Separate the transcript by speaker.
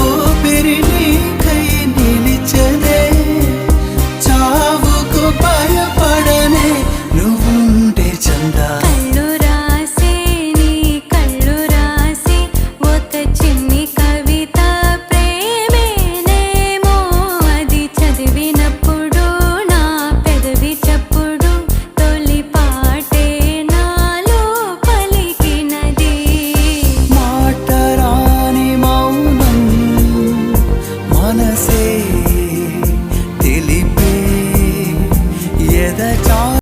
Speaker 1: avı perini தெளிப்பே எதை